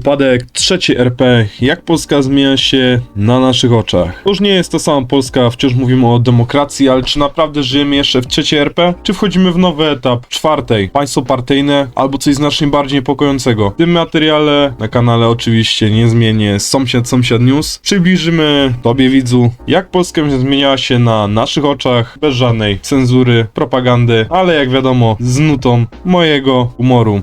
Upadek trzeciej RP. Jak Polska zmienia się na naszych oczach? Już nie jest to sama Polska, wciąż mówimy o demokracji, ale czy naprawdę żyjemy jeszcze w trzeciej RP? Czy wchodzimy w nowy etap czwartej? Państwo partyjne albo coś znacznie bardziej niepokojącego? W tym materiale na kanale oczywiście niezmiennie Sąsiad Sąsiad News przybliżymy Tobie widzu, jak Polska zmieniała się na naszych oczach, bez żadnej cenzury, propagandy, ale jak wiadomo z nutą mojego humoru.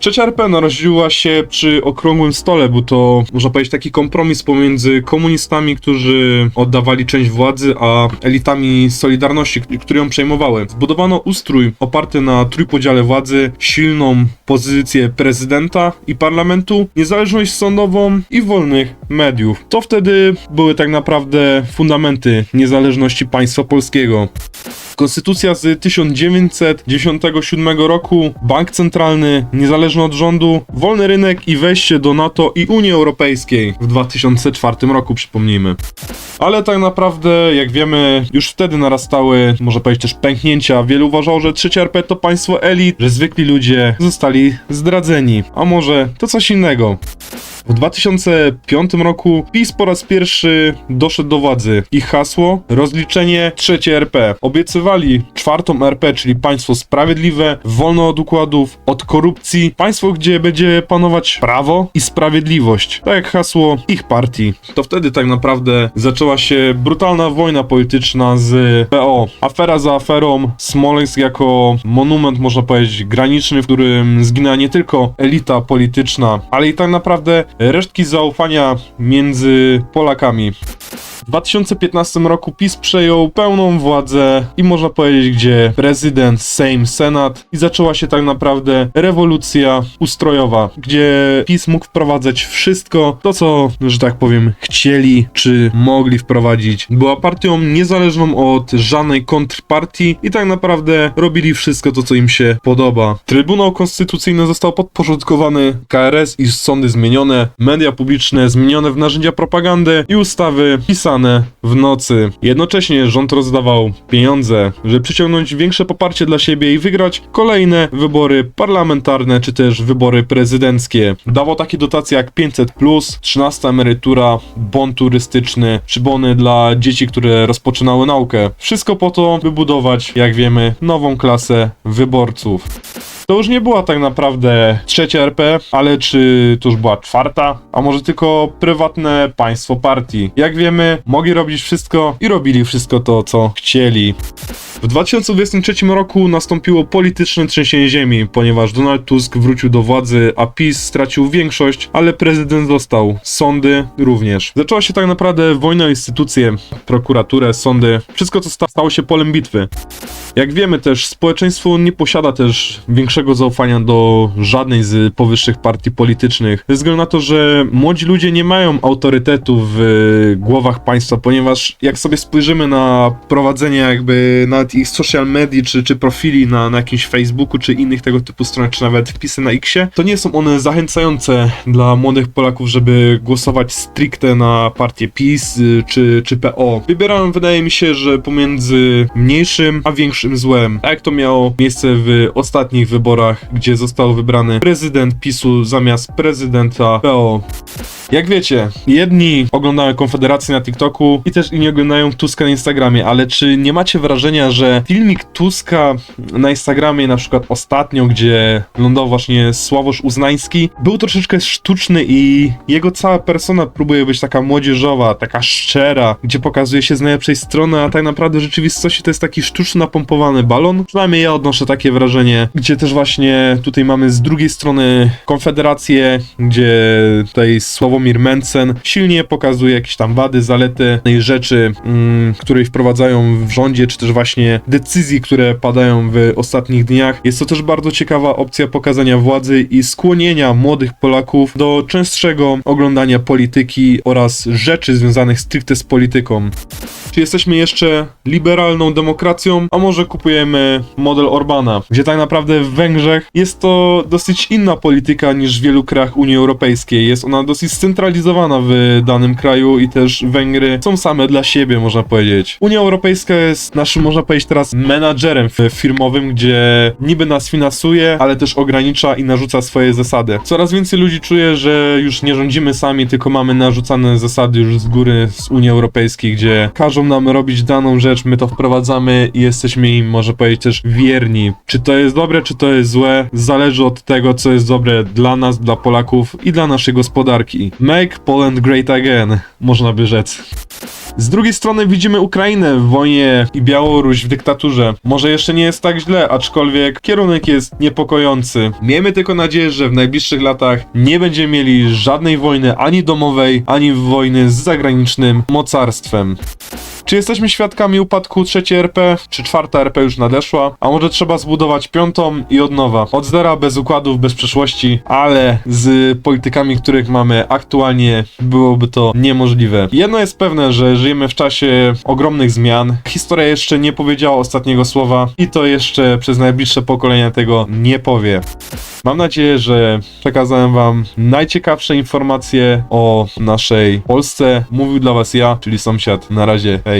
Trzecia RP narodziła się przy okrągłym stole. Był to, można powiedzieć, taki kompromis pomiędzy komunistami, którzy oddawali część władzy, a elitami Solidarności, które ją przejmowały. Zbudowano ustrój oparty na trójpodziale władzy, silną pozycję prezydenta i parlamentu, niezależność sądową i wolnych mediów. To wtedy były tak naprawdę fundamenty niezależności państwa polskiego. Konstytucja z 1997 roku, bank centralny, niezależny od rządu, wolny rynek i wejście do NATO i Unii Europejskiej w 2004 roku, przypomnijmy. Ale tak naprawdę, jak wiemy, już wtedy narastały, może powiedzieć też pęknięcia. Wielu uważało, że trzecia RP to państwo elit, że zwykli ludzie zostali zdradzeni. A może to coś innego. W 2005 roku PiS po raz pierwszy doszedł do władzy. Ich hasło rozliczenie trzeciej RP. Obiecywali czwartą RP, czyli państwo sprawiedliwe, wolne od układów, od korupcji, państwo, gdzie będzie panować prawo i sprawiedliwość. Tak jak hasło ich partii. To wtedy tak naprawdę zaczęła się brutalna wojna polityczna z PO. Afera za aferą, Smoleńsk jako monument, można powiedzieć, graniczny, w którym zginęła nie tylko elita polityczna, ale i tak naprawdę resztki zaufania między Polakami. W 2015 roku PiS przejął pełną władzę i można powiedzieć, gdzie prezydent, Sejm, Senat i zaczęła się tak naprawdę rewolucja ustrojowa, gdzie PiS mógł wprowadzać wszystko to, co, że tak powiem, chcieli czy mogli wprowadzić. Była partią niezależną od żadnej kontrpartii i tak naprawdę robili wszystko to, co im się podoba. Trybunał Konstytucyjny został podporządkowany KRS i sądy zmienione, media publiczne zmienione w narzędzia propagandy i ustawy pisane w nocy. Jednocześnie rząd rozdawał pieniądze, żeby przyciągnąć większe poparcie dla siebie i wygrać kolejne wybory parlamentarne czy też wybory prezydenckie. Dawał takie dotacje jak 500, 13 emerytura, bon turystyczny, czy bony dla dzieci, które rozpoczynały naukę. Wszystko po to, by budować, jak wiemy, nową klasę wyborców. To już nie była tak naprawdę trzecia RP, ale czy to już była czwarta? A może tylko prywatne państwo partii? Jak wiemy, mogli robić wszystko i robili wszystko to, co chcieli. W 2023 roku nastąpiło polityczne trzęsienie ziemi, ponieważ Donald Tusk wrócił do władzy, a PiS stracił większość, ale prezydent został. Sądy również. Zaczęła się tak naprawdę wojna o instytucje, prokuraturę, sądy, wszystko co sta- stało się polem bitwy. Jak wiemy też, społeczeństwo nie posiada też większego zaufania do żadnej z powyższych partii politycznych, ze względu na to, że młodzi ludzie nie mają autorytetu w głowach państwa, ponieważ jak sobie spojrzymy na prowadzenie jakby nawet ich social media, czy, czy profili na, na jakimś Facebooku, czy innych tego typu stronach, czy nawet wpisy na Xie, to nie są one zachęcające dla młodych Polaków, żeby głosować stricte na partię PiS y, czy, czy PO. Wybierałem, wydaje mi się, że pomiędzy mniejszym a większym złem. Tak jak to miało miejsce w ostatnich wyborach, gdzie został wybrany prezydent PiSu zamiast prezydenta PO. Jak wiecie, jedni oglądają Konfederację na TikToku i też inni oglądają Tuska na Instagramie, ale czy nie macie wrażenia, że filmik Tuska na Instagramie, na przykład ostatnio, gdzie lądował właśnie Sławosz Uznański, był troszeczkę sztuczny i jego cała persona próbuje być taka młodzieżowa, taka szczera, gdzie pokazuje się z najlepszej strony, a tak naprawdę w rzeczywistości to jest taki sztuczny napompowany balon. Przynajmniej ja odnoszę takie wrażenie, gdzie też właśnie tutaj mamy z drugiej strony Konfederację, gdzie tutaj Sławomir Mencen silnie pokazuje jakieś tam wady, zalety tej rzeczy, mm, które wprowadzają w rządzie, czy też właśnie decyzji, które padają w ostatnich dniach. Jest to też bardzo ciekawa opcja pokazania władzy i skłonienia młodych Polaków do częstszego oglądania polityki oraz rzeczy związanych stricte z polityką. Czy jesteśmy jeszcze liberalną demokracją, a może kupujemy model Orbana, gdzie tak naprawdę w Węgrzech jest to dosyć inna polityka niż w wielu krajach Unii Europejskiej. Jest ona dosyć scentralizowana w danym kraju i też Węgry są same dla siebie, można powiedzieć. Unia Europejska jest naszym, można powiedzieć teraz, menadżerem firmowym, gdzie niby nas finansuje, ale też ogranicza i narzuca swoje zasady. Coraz więcej ludzi czuje, że już nie rządzimy sami, tylko mamy narzucane zasady już z góry z Unii Europejskiej, gdzie każą nam robić daną rzecz, my to wprowadzamy i jesteśmy im, może powiedzieć, też wierni. Czy to jest dobre, czy to jest złe, zależy od tego, co jest dobre dla nas, dla Polaków i dla naszej gospodarki. Make Poland Great Again, można by rzec. Z drugiej strony widzimy Ukrainę w wojnie i Białoruś w dyktaturze. Może jeszcze nie jest tak źle, aczkolwiek kierunek jest niepokojący. Miejmy tylko nadzieję, że w najbliższych latach nie będziemy mieli żadnej wojny ani domowej, ani wojny z zagranicznym mocarstwem. Czy jesteśmy świadkami upadku trzeciej RP? Czy czwarta RP już nadeszła? A może trzeba zbudować piątą i od nowa? Od zera, bez układów, bez przeszłości, ale z politykami, których mamy aktualnie, byłoby to niemożliwe. Jedno jest pewne, że żyjemy w czasie ogromnych zmian. Historia jeszcze nie powiedziała ostatniego słowa i to jeszcze przez najbliższe pokolenia tego nie powie. Mam nadzieję, że przekazałem Wam najciekawsze informacje o naszej Polsce. Mówił dla Was ja, czyli sąsiad. Na razie, hej.